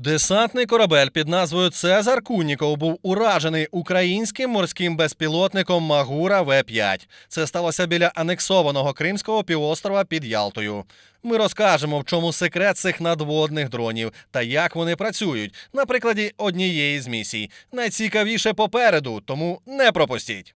Десантний корабель під назвою Цезар Куніков був уражений українським морським безпілотником Магура В-5. Це сталося біля анексованого Кримського півострова під Ялтою. Ми розкажемо, в чому секрет цих надводних дронів та як вони працюють на прикладі однієї з місій. Найцікавіше попереду, тому не пропустіть.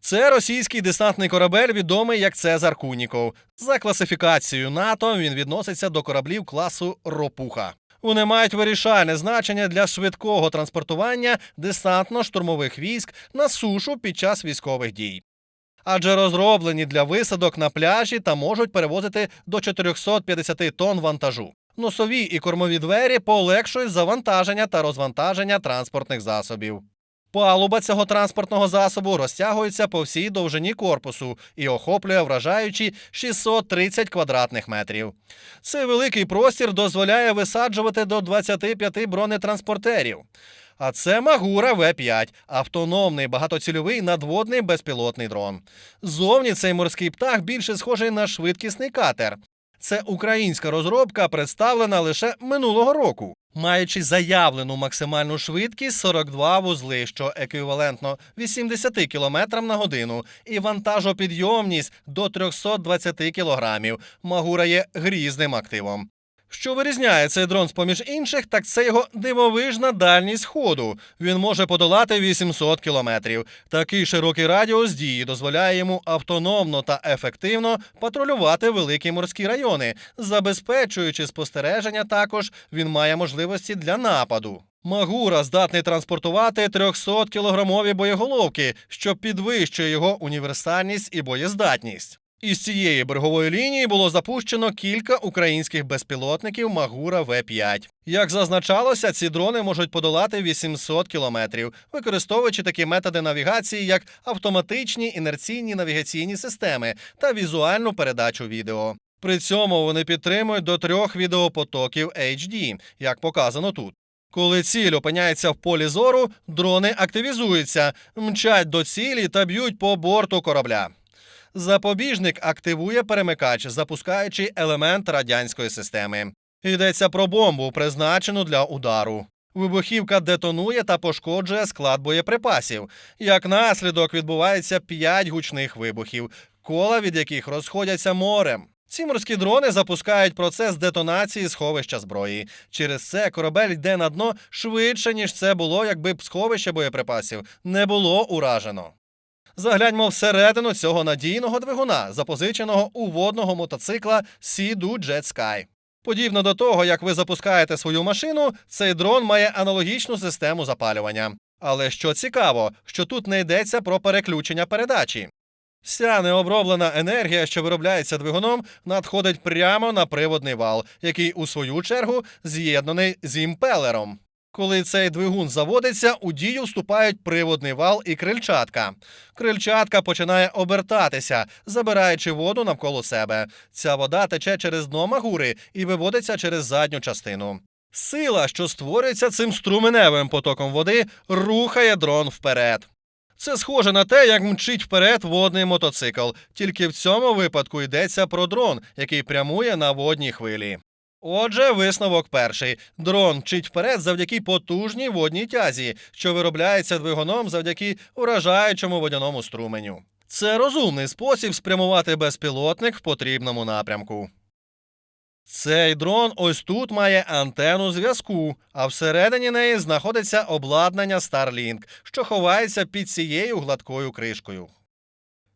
Це російський десантний корабель, відомий як Цезар Куніков. За класифікацією НАТО він відноситься до кораблів класу Ропуха. Вони мають вирішальне значення для швидкого транспортування десантно-штурмових військ на сушу під час військових дій. Адже розроблені для висадок на пляжі та можуть перевозити до 450 тонн вантажу. Носові і кормові двері полегшують завантаження та розвантаження транспортних засобів. Палуба цього транспортного засобу розтягується по всій довжині корпусу і охоплює вражаючі 630 квадратних метрів. Цей великий простір дозволяє висаджувати до 25 бронетранспортерів. А це Магура В-5 автономний багатоцільовий надводний безпілотний дрон. Зовні цей морський птах більше схожий на швидкісний катер. Це українська розробка, представлена лише минулого року, маючи заявлену максимальну швидкість 42 вузли, що еквівалентно 80 км на годину, і вантажопідйомність до 320 кг. Магура є грізним активом. Що вирізняє цей дрон з поміж інших, так це його дивовижна дальність ходу. Він може подолати 800 кілометрів. Такий широкий радіус дії дозволяє йому автономно та ефективно патрулювати великі морські райони, забезпечуючи спостереження. Також він має можливості для нападу. Магура здатний транспортувати 300-кілограмові боєголовки, що підвищує його універсальність і боєздатність. Із цієї берегової лінії було запущено кілька українських безпілотників Магура В-5. Як зазначалося, ці дрони можуть подолати 800 кілометрів, використовуючи такі методи навігації, як автоматичні інерційні навігаційні системи та візуальну передачу відео. При цьому вони підтримують до трьох відеопотоків HD, як показано тут. Коли ціль опиняється в полі зору, дрони активізуються, мчать до цілі та б'ють по борту корабля. Запобіжник активує перемикач, запускаючи елемент радянської системи. Йдеться про бомбу, призначену для удару. Вибухівка детонує та пошкоджує склад боєприпасів. Як наслідок відбувається п'ять гучних вибухів, кола від яких розходяться морем. Ці морські дрони запускають процес детонації сховища зброї. Через це корабель йде на дно швидше, ніж це було, якби б сховище боєприпасів не було уражено. Загляньмо всередину цього надійного двигуна, запозиченого у водного мотоцикла Sea-Doo Jet Sky. Подібно до того, як ви запускаєте свою машину, цей дрон має аналогічну систему запалювання. Але що цікаво, що тут не йдеться про переключення передачі. Вся необроблена енергія, що виробляється двигуном, надходить прямо на приводний вал, який у свою чергу з'єднаний з імпелером. Коли цей двигун заводиться, у дію вступають приводний вал і крильчатка. Крильчатка починає обертатися, забираючи воду навколо себе. Ця вода тече через дно магури і виводиться через задню частину. Сила, що створюється цим струменевим потоком води, рухає дрон вперед. Це схоже на те, як мчить вперед водний мотоцикл, тільки в цьому випадку йдеться про дрон, який прямує на водній хвилі. Отже, висновок перший: дрон мчить вперед завдяки потужній водній тязі, що виробляється двигуном завдяки уражаючому водяному струменю. Це розумний спосіб спрямувати безпілотник в потрібному напрямку. Цей дрон ось тут має антенну зв'язку, а всередині неї знаходиться обладнання Starlink, що ховається під цією гладкою кришкою.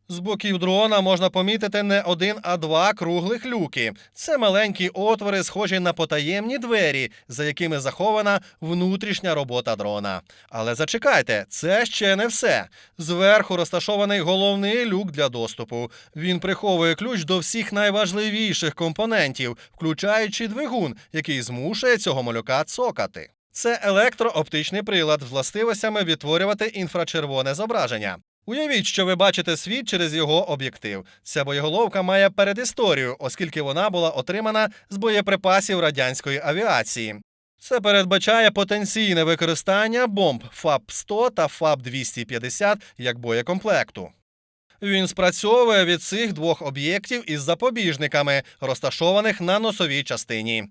З боків дрона можна помітити не один, а два круглих люки. Це маленькі отвори, схожі на потаємні двері, за якими захована внутрішня робота дрона. Але зачекайте, це ще не все. Зверху розташований головний люк для доступу. Він приховує ключ до всіх найважливіших компонентів, включаючи двигун, який змушує цього малюка цокати. Це електрооптичний прилад з властивостями відтворювати інфрачервоне зображення. Уявіть, що ви бачите світ через його об'єктив. Ця боєголовка має передісторію, оскільки вона була отримана з боєприпасів радянської авіації. Це передбачає потенційне використання бомб ФАБ-100 та ФАБ-250 як боєкомплекту. Він спрацьовує від цих двох об'єктів із запобіжниками, розташованих на носовій частині.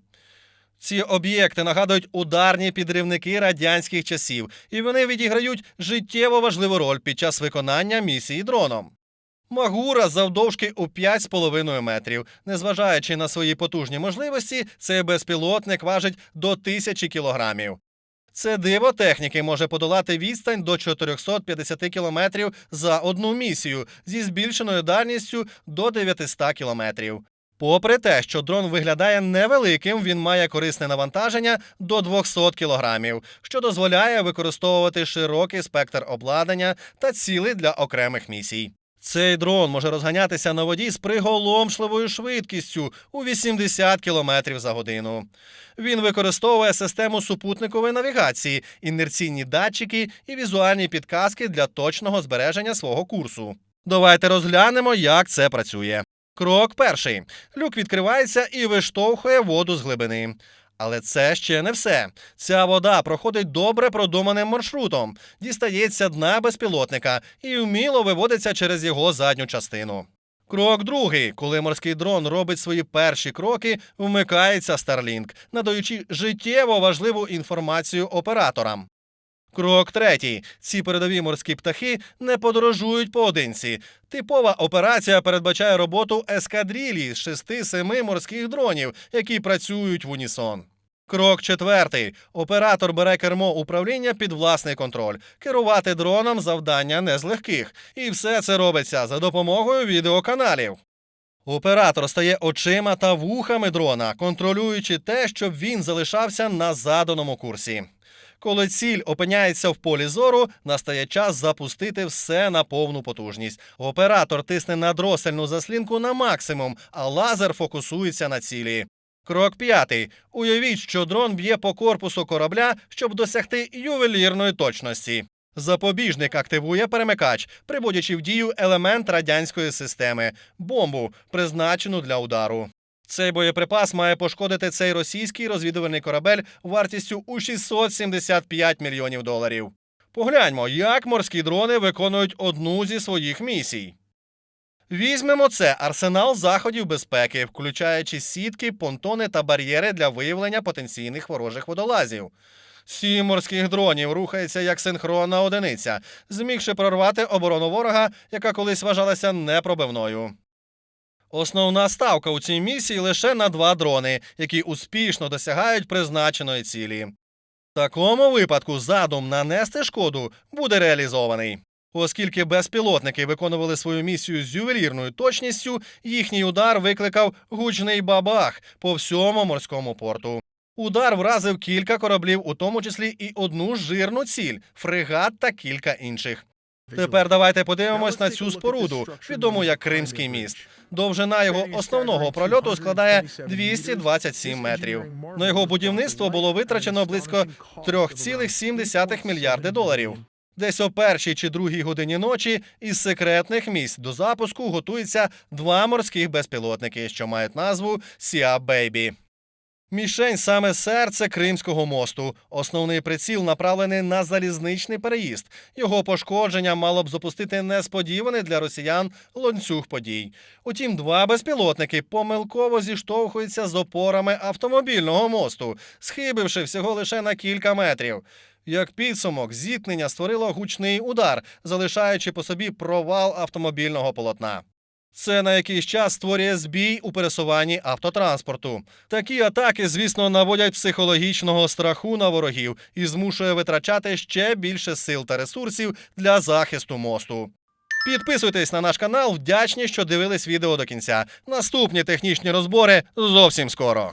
Ці об'єкти нагадують ударні підривники радянських часів, і вони відіграють життєво важливу роль під час виконання місії дроном. Магура завдовжки у 5,5 метрів. Незважаючи на свої потужні можливості, цей безпілотник важить до тисячі кілограмів. Це диво техніки може подолати відстань до 450 кілометрів за одну місію зі збільшеною дальністю до 900 кілометрів. Попри те, що дрон виглядає невеликим, він має корисне навантаження до 200 кілограмів, що дозволяє використовувати широкий спектр обладнання та цілей для окремих місій. Цей дрон може розганятися на воді з приголомшливою швидкістю у 80 км за годину. Він використовує систему супутникової навігації, інерційні датчики і візуальні підказки для точного збереження свого курсу. Давайте розглянемо, як це працює. Крок перший: люк відкривається і виштовхує воду з глибини. Але це ще не все. Ця вода проходить добре продуманим маршрутом, дістається дна безпілотника і вміло виводиться через його задню частину. Крок другий, коли морський дрон робить свої перші кроки, вмикається Starlink, надаючи життєво важливу інформацію операторам. Крок третій. Ці передові морські птахи не подорожують поодинці. Типова операція передбачає роботу ескадрилії з шести-семи морських дронів, які працюють в унісон. Крок четвертий. Оператор бере кермо управління під власний контроль. Керувати дроном завдання не з легких. І все це робиться за допомогою відеоканалів. Оператор стає очима та вухами дрона, контролюючи те, щоб він залишався на заданому курсі. Коли ціль опиняється в полі зору, настає час запустити все на повну потужність. Оператор тисне на дросельну заслінку на максимум, а лазер фокусується на цілі. Крок п'ятий. Уявіть, що дрон б'є по корпусу корабля, щоб досягти ювелірної точності. Запобіжник активує перемикач, приводячи в дію елемент радянської системи бомбу, призначену для удару. Цей боєприпас має пошкодити цей російський розвідувальний корабель вартістю у 675 мільйонів доларів. Погляньмо, як морські дрони виконують одну зі своїх місій. Візьмемо це арсенал заходів безпеки, включаючи сітки, понтони та бар'єри для виявлення потенційних ворожих водолазів. Сім морських дронів рухається як синхронна одиниця, змігши прорвати оборону ворога, яка колись вважалася непробивною. Основна ставка у цій місії лише на два дрони, які успішно досягають призначеної цілі. В такому випадку задум нанести шкоду буде реалізований. Оскільки безпілотники виконували свою місію з ювелірною точністю, їхній удар викликав гучний бабах по всьому морському порту. Удар вразив кілька кораблів, у тому числі і одну жирну ціль фрегат та кілька інших. Тепер давайте подивимось на цю споруду, відому як Кримський міст. Довжина його основного прольоту складає 227 метрів. На його будівництво було витрачено близько 3,7 мільярди доларів. Десь о першій чи другій годині ночі із секретних місць до запуску готуються два морських безпілотники, що мають назву Сіа Бейбі. Мішень саме серце Кримського мосту. Основний приціл направлений на залізничний переїзд. Його пошкодження мало б запустити несподіваний для росіян ланцюг подій. Утім, два безпілотники помилково зіштовхуються з опорами автомобільного мосту, схибивши всього лише на кілька метрів. Як підсумок, зіткнення створило гучний удар, залишаючи по собі провал автомобільного полотна. Це на якийсь час створює збій у пересуванні автотранспорту. Такі атаки, звісно, наводять психологічного страху на ворогів і змушує витрачати ще більше сил та ресурсів для захисту мосту. Підписуйтесь на наш канал, вдячні, що дивились відео до кінця. Наступні технічні розбори зовсім скоро.